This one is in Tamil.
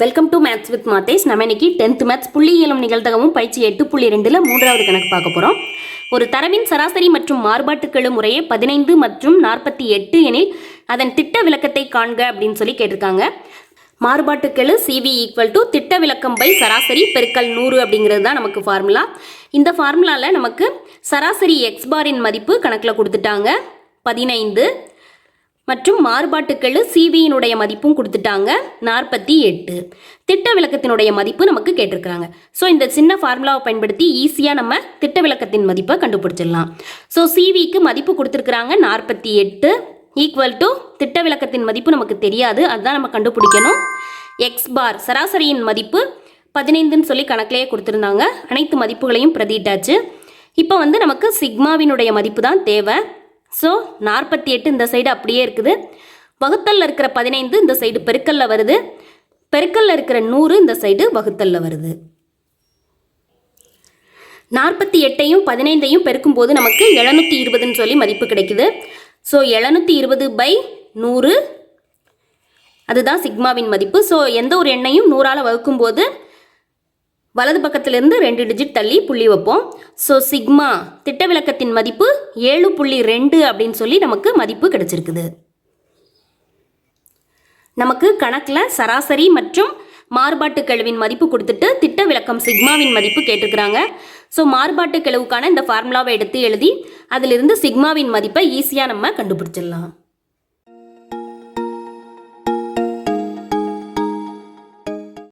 Welcome to maths with Mathesh நம்ம இன்னைக்கு டென்த் மேத்ஸ் புள்ளியியலும் நிகழ்தகவும் பயிற்சி எட்டு புள்ளி ரெண்டில் மூன்றாவது கணக்கு பார்க்க போகிறோம் ஒரு தரவின் சராசரி மற்றும் மாறுபாட்டுக்கெழு முறையே பதினைந்து மற்றும் நாற்பத்தி எட்டு எனில் அதன் திட்ட விளக்கத்தை காண்க அப்படின்னு சொல்லி கேட்டிருக்காங்க. மாறுபாட்டுக்கெழு சிவி ஈக்குவல் டு திட்ட விளக்கம் பை சராசரி பெருக்கல் நூறு அப்படிங்கிறது தான் நமக்கு ஃபார்முலா இந்த ஃபார்முலாவில் நமக்கு சராசரி எக்ஸ் பாரின் மதிப்பு கணக்கில் கொடுத்துட்டாங்க. பதினைந்து மற்றும் மாறுபாட்டுக்கெழு சிவியினுடைய மதிப்பும் கொடுத்துட்டாங்க. நாற்பத்தி எட்டு. திட்ட விளக்கத்தினுடைய மதிப்பு நமக்கு கேட்டிருக்காங்க ஸோ இந்த சின்ன ஃபார்முலாவை பயன்படுத்தி ஈஸியாக நம்ம திட்ட விளக்கத்தின் மதிப்பை கண்டுபிடிச்சிடலாம். ஸோ சிவிக்கு மதிப்பு கொடுத்துருக்குறாங்க. நாற்பத்தி எட்டு ஈக்குவல் டு திட்ட விளக்கத்தின் மதிப்பு நமக்கு தெரியாது. அதுதான் நம்ம கண்டுபிடிக்கணும். எக்ஸ் பார் சராசரியின் மதிப்பு பதினைந்துன்னு சொல்லி கணக்கிலேயே கொடுத்துருந்தாங்க. அனைத்து மதிப்புகளையும் பிரதிட்டாச்சு இப்போ வந்து நமக்கு சிக்மாவினுடைய மதிப்பு தான் தேவை. ஸோ நாற்பத்தி எட்டு இந்த சைடு அப்படியே இருக்குது. வகுத்தல்ல இருக்கிற பதினைந்து இந்த சைடு பெருக்கல்ல வருது. பெருக்கல்ல இருக்கிற நூறு இந்த சைடு வகுத்தலில் வருது. நாற்பத்தி எட்டையும் பதினைந்தையும் பெருக்கும்போது நமக்கு எழுநூற்றி இருபதுன்னு சொல்லி மதிப்பு கிடைக்குது. ஸோ எழுநூற்றி இருபது பை நூறு. அதுதான் சிக்மாவின் மதிப்பு. ஸோ எந்த ஒரு எண்ணையும் நூறால் வகுக்கும்போது வலது பக்கத்திலிருந்து ரெண்டு டிஜிட் தள்ளி புள்ளி வைப்போம். ஸோ சிக்மா திட்ட விளக்கத்தின் மதிப்பு ஏழு புள்ளி ரெண்டு அப்படின்னு சொல்லி நமக்கு மதிப்பு கிடைச்சிருக்குது. நமக்கு கணக்கில் சராசரி மற்றும் மாறுபாட்டு கெழுவின் மதிப்பு கொடுத்துட்டு திட்ட விளக்கம் சிக்மாவின் மதிப்பு கேட்டிருக்கிறாங்க. ஸோ மாறுபாட்டு கெழுவுக்கான இந்த ஃபார்முலாவை எடுத்து எழுதி அதிலிருந்து சிக்மாவின் மதிப்பை ஈஸியாக நம்ம கண்டுபிடிச்சிடலாம்.